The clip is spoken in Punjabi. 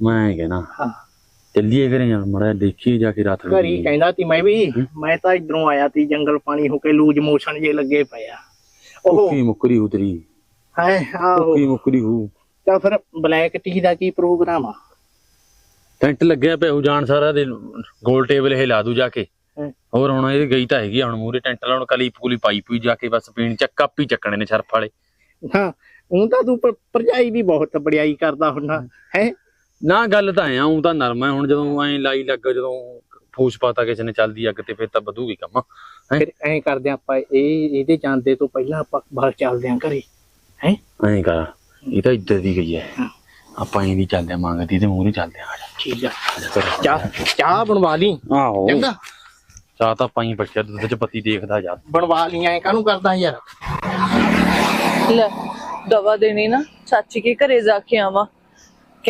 ਮੈਂ ਕਹਿਣਾ। ਹਾਂ। ਚੱਲੀਏ ਕਰੇ ਯਾਰ ਮੜਾ ਦੇਖੀਏ ਜਾ ਕੇ ਰਾਤ ਨੂੰ। ਘਰੀ ਕਹਿੰਦਾ ਸੀ ਮੈਂ ਵੀ ਮੈਂ ਤਾਂ ਇਧਰੋਂ ਆਇਆ ਸੀ ਜੰਗਲ ਪਾਣੀ ਹੋ ਕੇ ਲੂਜ ਮੋਸ਼ਨ ਜੇ ਲੱਗੇ ਪਿਆ ਉਹ ਕੀ ਮੁੱਕਰੀ ਉਤਰੀ ਹੈ ਆਹੋ। ਕੀ ਮੁੱਕਰੀ ਹੂ। ਤਾਂ ਫਿਰ ਬਲੈਕ ਟੀ ਦਾ ਕੀ ਪ੍ਰੋਗਰਾਮ ਆ? ਟੈਂਟ ਲੱਗਿਆ ਪਿਆ ਉਹ ਜਾਣ ਸਾਰਾ ਦਿਨ ਗੋਲ ਟੇਬਲ ਇਹ ਲਾ ਦੂ ਜਾ ਕੇ। ਹੋਰ ਹੁਣ ਇਹ ਗਈ ਤਾਂ ਹੈਗੀ ਹੁਣ ਮੂਰੇ ਟੈਂਟ ਲਾਉਣ ਕਲੀ ਪੂਲੀ ਪਾਈ ਪੂਈ ਜਾ ਕੇ ਬਸ ਪੀਣ ਚੱਕ ਕੱਪ ਚੱਕਣੇ ਨੇ ਸ਼ਰਫ ਵਾਲੇ। ਹਾਂ ਉਹ ਤਾਂ ਤੂੰ ਭਰਜਾਈ ਦੀ ਬਹੁਤ ਬੜਾਈ ਕਰਦਾ ਹੁੰਨਾ ਹੈ? ਨਾ ਗੱਲ ਤਾਂ ਐ ਉਹ ਤਾਂ ਨਰਮ ਹੈ ਹੁਣ ਜਦੋਂ ਐ ਲਾਈ ਲੱਗ ਜਦੋਂ ਫੂਸ ਪਾਤਾ ਕਿਸੇ ਨੇ ਚੱਲਦੀ ਅੱਗ ਤੇ ਫਿਰ ਤਾਂ ਵਧੂਗੀ ਕੰਮ ਹੈਂ? ਫਿਰ ਐਂ ਕਰਦੇ ਆਪਾਂ ਇਹ ਇਹਦੇ ਜਾਂਦੇ ਤੋਂ ਪਹਿਲਾਂ ਆਪਾਂ ਬਾਹਰ ਚੱਲਦੇ ਆਂ ਘਰੇ ਹੈ? ਐਂ ਕਰ ਇਹ ਤਾਂ ਇੱਧਰ ਦੀ ਗਈ ਹੈ ਹਾਂ। ਆਪਾਂ ਐਂ ਦੀ ਚੱਲਦੇ ਆਂ ਮੰਗਦੀ ਤੇ ਮੂਰੇ ਚੱਲਦੇ ਆਂ। ਠੀਕ ਆ। ਚਾਹ ਚਾਹ ਬਣਵਾ ਲਈ? ਆਹੋ। ਚੰਗਾ। ਚਾਹ ਤਾਂ ਪਾਈ ਬੱਚਾ ਦੁੱਧ ਚ ਪੱਤੀ ਦੇਖਦਾ ਜਾ। ਬਣਵਾ ਲਈ ਐਂ ਕਾਹਨੂੰ ਕਰਦਾ ਯਾਰ? ਲੈ ਦਵਾ ਦੇਣੀ ਨਾ ਚਾਚੀ ਕੇ ਘਰੇ ਜਾ ਕੇ ਆਵਾਂ।